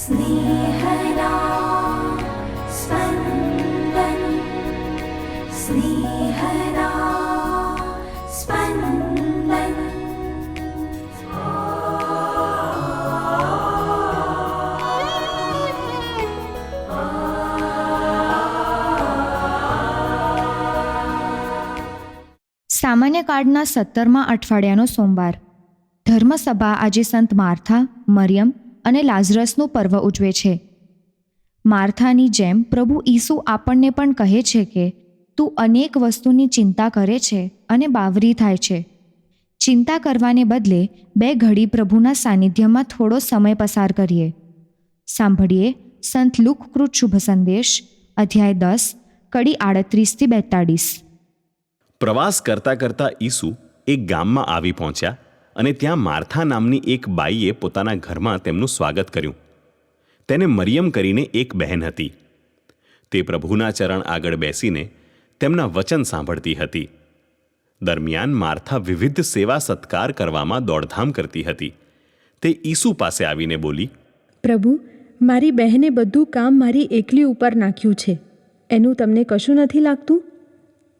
स्नेहदा स्पन्दन् स्नेहदा स्पन्दन् સામાન્ય કાર્ડના સત્તરમા અઠવાડિયાનો સોમવાર ધર્મસભા આજે સંત માર્થા મરિયમ અને લાઝરસનું પર્વ ઉજવે છે. માર્થાની જેમ પ્રભુ ઈસુ આપણને પણ કહે છે કે, તું અનેક વસ્તુની ચિંતા કરે છે અને બાવરી થાય છે. ચિંતા કરવાને બદલે બે ઘડી પ્રભુના સાનિધ્યમાં થોડો સમય પસાર કરીએ. સાંભળીએ સંત લુકકૃત શુભ સંદેશ, અધ્યાય દસ, કડી આડત્રીસથી બેતાળીસ. પ્રવાસ કરતા કરતા ઈસુ એક ગામમાં આવી પહોંચ્યા. અને ત્યાં માર્થા નામની એક બાઈએ પોતાના ઘરમાં તેમનું સ્વાગત કર્યું. તેને મરિયમ કરીને એક બહેન હતી. તે પ્રભુના ચરણ આગળ બેસીને તેમના વચન સાંભળતી હતી. દરમિયાન માર્થા વિવિધ સેવા સત્કાર કરવામાં દોડધામ કરતી હતી. તે ઈસુ પાસે આવીને બોલી પ્રભુ મારી બહેને બધું કામ મારી એકલી ઉપર નાખ્યું છે. એનું તમને કશું નથી લાગતું?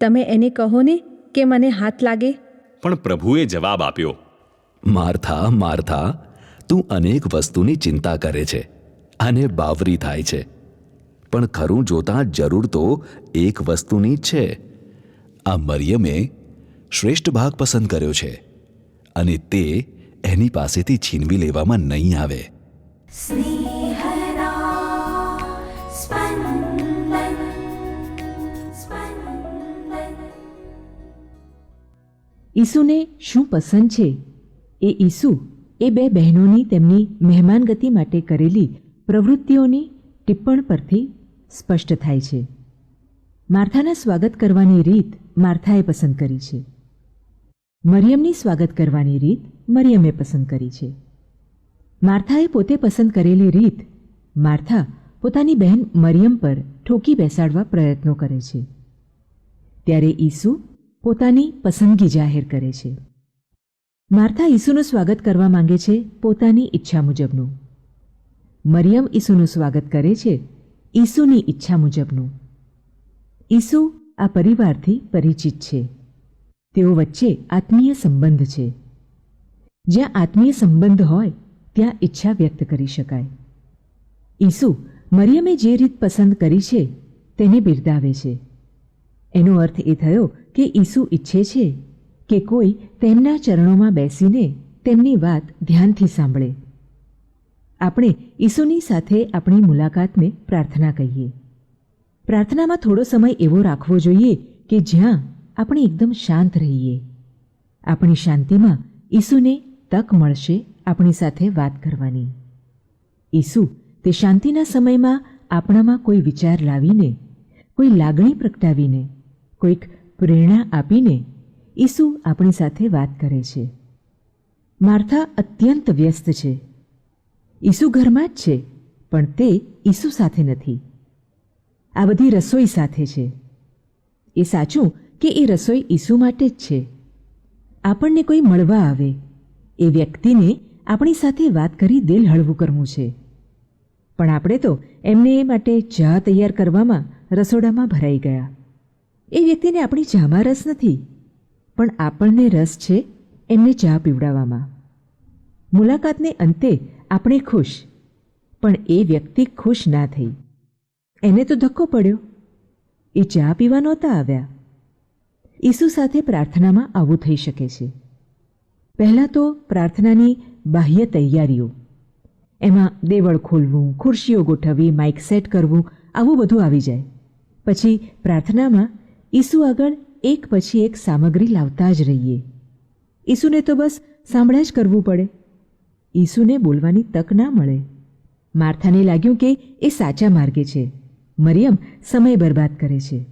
તમે એને કહો ને કે મને હાથ લાગે. પણ પ્રભુએ જવાબ આપ્યો માર્થા માર્થા તું અનેક વસ્તુની ચિંતા કરે છે અને બાવરી થાય છે. પણ ખરું જોતાં જરૂર તો એક વસ્તુની જ છે. આ મરિયમે શ્રેષ્ઠ ભાગ પસંદ કર્યો છે અને તે એની પાસેથી છીનવી લેવામાં નહીં આવે. ઈસુને શું પસંદ છે? એ ઈસુ એ બે બહેનોની તેમની મહેમાનગતિ માટે કરેલી પ્રવૃત્તિઓની ટિપ્પણ પરથી સ્પષ્ટ થાય છે. માર્થાના સ્વાગત કરવાની રીત માર્થાએ પસંદ કરી છે. મરિયમની સ્વાગત કરવાની રીત મરિયમે પસંદ કરી છે. માર્થાએ પોતે પસંદ કરેલી રીત માર્થા પોતાની બહેન મરિયમ પર ઠોકી બેસાડવા પ્રયત્નો કરે છે. ત્યારે ઈસુ પોતાની પસંદગી જાહેર કરે છે. માર્થા ઈસુનું સ્વાગત કરવા માંગે છે પોતાની ઈચ્છા મુજબનું. મરિયમ ઈસુનું સ્વાગત કરે છે ઈસુની ઈચ્છા મુજબનું. ઈસુ આ પરિવારથી પરિચિત છે. તેઓ વચ્ચે આત્મીય સંબંધ છે. જ્યાં આત્મીય સંબંધ હોય, ત્યાં ઈચ્છા વ્યક્ત કરી શકાય. ઈસુ મરિયમે જે રીત પસંદ કરી છે, તેને બિરદાવે છે. એનો અર્થ એ થયો કે ઈસુ ઈચ્છે છે કે કોઈ તેમના ચરણોમાં બેસીને તેમની વાત ધ્યાનથી સાંભળે. આપણે ઈસુની સાથે આપણી મુલાકાતને પ્રાર્થના કહીએ. પ્રાર્થનામાં થોડો સમય એવો રાખવો જોઈએ કે જ્યાં આપણે એકદમ શાંત રહીએ. આપણી શાંતિમાં ઈસુને તક મળશે આપણી સાથે વાત કરવાની. ઈસુ તે શાંતિના સમયમાં આપણામાં કોઈ વિચાર લાવીને, કોઈ લાગણી પ્રગટાવીને, કોઈક પ્રેરણા આપીને ઈસુ આપણી સાથે વાત કરે છે. માર્થા અત્યંત વ્યસ્ત છે. ઈસુ ઘરમાં જ છે, પણ તે ઈસુ સાથે નથી. આ બધી રસોઈ સાથે છે. એ સાચું કે એ રસોઈ ઈસુ માટે જ છે? આપણને કોઈ મળવા આવે. એ વ્યક્તિને આપણી સાથે વાત કરી દિલ હળવું કરવું છે. પણ આપણે તો એમને એ માટે ચા તૈયાર કરવામાં રસોડામાં ભરાઈ ગયા. એ વ્યક્તિને આપણી ચામાં રસ નથી. પણ આપણને રસ છે એમને ચા પીવડાવવામાં. મુલાકાતને અંતે આપણે ખુશ, પણ એ વ્યક્તિ ખુશ ના થઈ. એને તો ધક્કો પડ્યો. એ ચા પીવા નહોતા આવ્યા. ઈસુ સાથે પ્રાર્થનામાં આવું થઈ શકે છે. પહેલાં તો પ્રાર્થનાની બાહ્ય તૈયારીઓ. એમાં દેવળ ખોલવું, ખુરશીઓ ગોઠવવી, માઇક સેટ કરવું, આવું બધું આવી જાય. પછી પ્રાર્થનામાં ઈસુ આગળ એક પછી એક સામગ્રી લાવતા જ રહીએ. ઈસુને તો બસ સાંભળ્યા જ કરવું પડે. ઈસુને બોલવાની તક ના મળે. માર્થાને લાગ્યું કે એ સાચા માર્ગે છે. મરિયમ સમય બરબાદ કરે છે.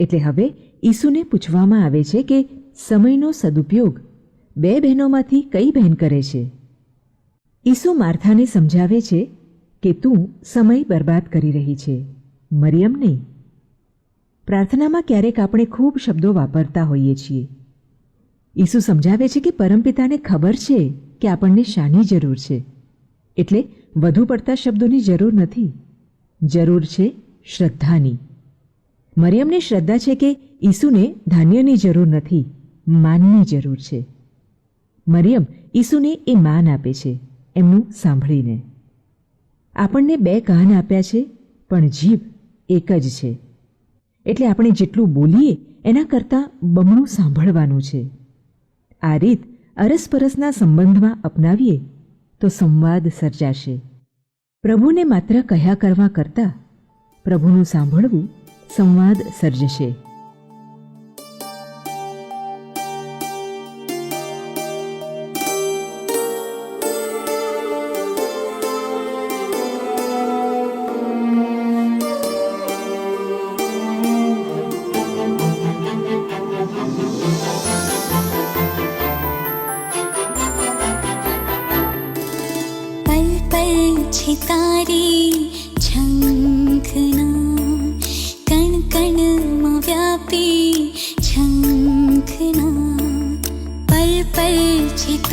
એટલે હવે ઈસુને પૂછવામાં આવે છે કે સમયનો સદુપયોગ બે બહેનોમાંથી કઈ બહેન કરે છે? ઈસુ માર્થાને સમજાવે છે કે તું સમય બરબાદ કરી રહી છે. મરિયમ નહીં. પ્રાર્થનામાં ક્યારેક આપણે ખૂબ શબ્દો વાપરતા હોઈએ છીએ. ઈસુ સમજાવે છે કે પરમપિતાને ખબર છે કે આપણને શાની જરૂર છે. એટલે વધુ પડતા શબ્દોની જરૂર નથી. જરૂર છે શ્રદ્ધાની. મરિયમને શ્રદ્ધા છે કે ઈસુને ધાન્યની જરૂર નથી, માનની જરૂર છે. મરિયમ ઈસુને એ માન આપે છે, એમનું સાંભળીને. આપણને બે કાન આપ્યા છે, પણ જીભ એક જ છે. એટલે આપણે જેટલું બોલીએ, એના કરતાં બમણું સાંભળવાનું છે. આ રીત અરસપરસના સંબંધમાં અપનાવીએ, તો સંવાદ સર્જાશે. પ્રભુને માત્ર કહ્યા કરવા કરતાં પ્રભુનું સાંભળવું સંવાદ સર્જશે. क्षणमव्यापी झङ्खना पल् पल् चित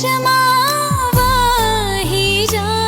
जमा ही जा